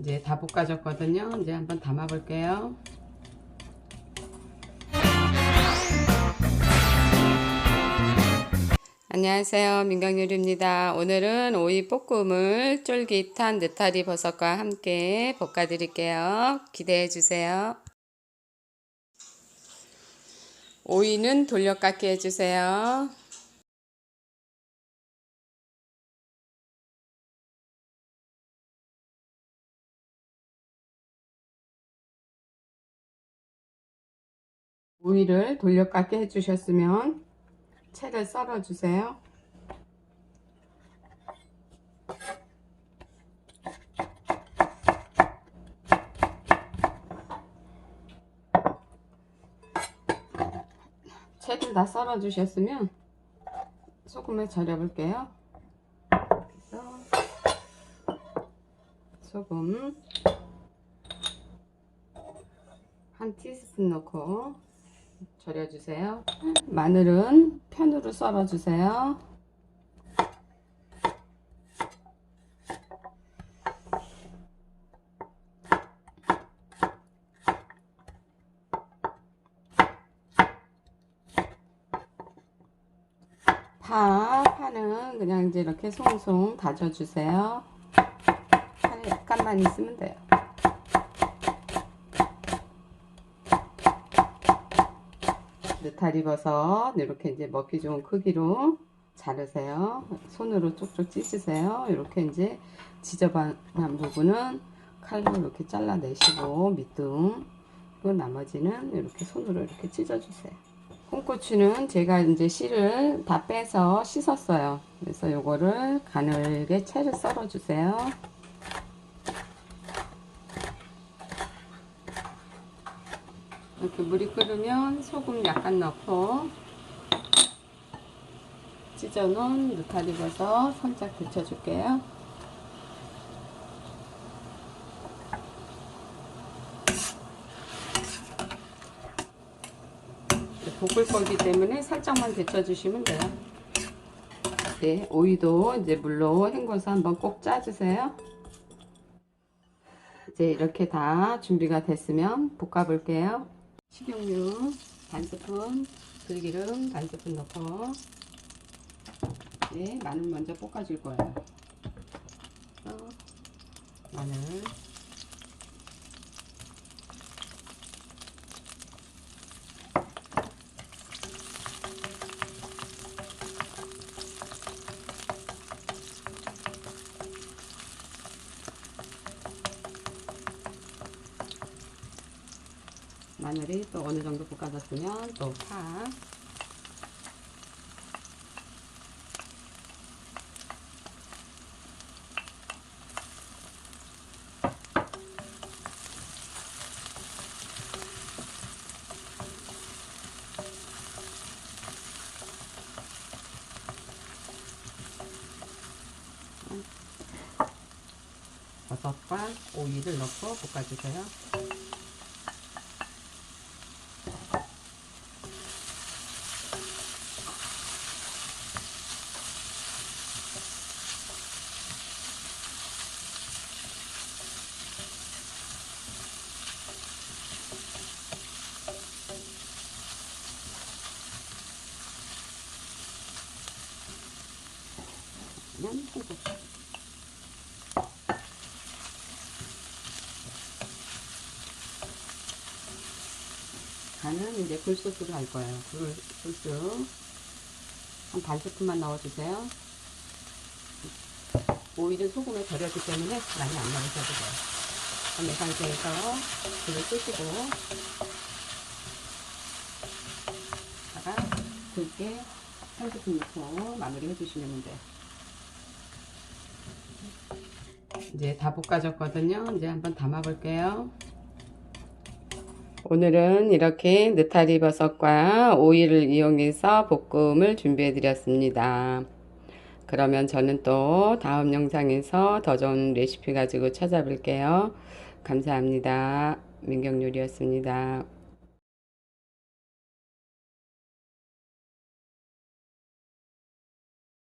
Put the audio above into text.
이제 다 볶아졌거든요. 이제 한번 담아 볼게요. 안녕하세요. 민경요리입니다. 오늘은 오이 볶음을 쫄깃한 느타리 버섯과 함께 볶아 드릴게요. 기대해 주세요. 오이는 돌려깎기 해주세요. 오이를 돌려깎기 해주셨으면 채를 썰어주세요. 채를 다 썰어주셨으면 소금에 절여볼게요. 소금 한 티스푼 넣고 절여주세요. 마늘은 편으로 썰어주세요. 파, 파는 그냥 이제 이렇게 송송 다져주세요. 파는 약간만 있으면 돼요. 느타리 버섯 이렇게 이제 먹기 좋은 크기로 자르세요. 손으로 쪽쪽 찢으세요. 이렇게 이제 지저분한 부분은 칼로 이렇게 잘라내시고 밑둥 그리고 나머지는 이렇게 손으로 이렇게 찢어주세요. 홍고추는 제가 이제 씨를 다 빼서 씻었어요. 그래서 요거를 가늘게 채를 썰어주세요. 이렇게 물이 끓으면 소금 약간 넣고 찢어놓은 느타리 버섯 살짝 데쳐줄게요. 볶을 거기 때문에 살짝만 데쳐주시면 돼요. 네, 오이도 이제 물로 헹궈서 한번 꼭 짜주세요. 이제 이렇게 다 준비가 됐으면 볶아 볼게요. 식용유 반 스푼, 들기름 반 스푼 넣고 네, 마늘 먼저 볶아줄 거예요. 어, 마늘 마늘이 또 어느 정도 볶아졌으면 또 파. 버섯과 오이를 넣고 볶아주세요. 그냥 소금. 간은 이제 굴소스로 할 거예요. 굴, 굴소. 한반 스푼만 넣어주세요. 오일은 소금에 절였기 때문에 많이 안 넣으셔도 돼요. 이 상태에서 불을 끄시고, 다가 굵게 한 스푼 넣고 마무리 해주시면 돼요. 이제 다 볶아졌거든요. 이제 한번 담아 볼게요. 오늘은 이렇게 느타리 버섯과 오이를 이용해서 볶음을 준비해 드렸습니다. 그러면 저는 또 다음 영상에서 더 좋은 레시피 가지고 찾아뵐게요. 감사합니다. 민경요리였습니다.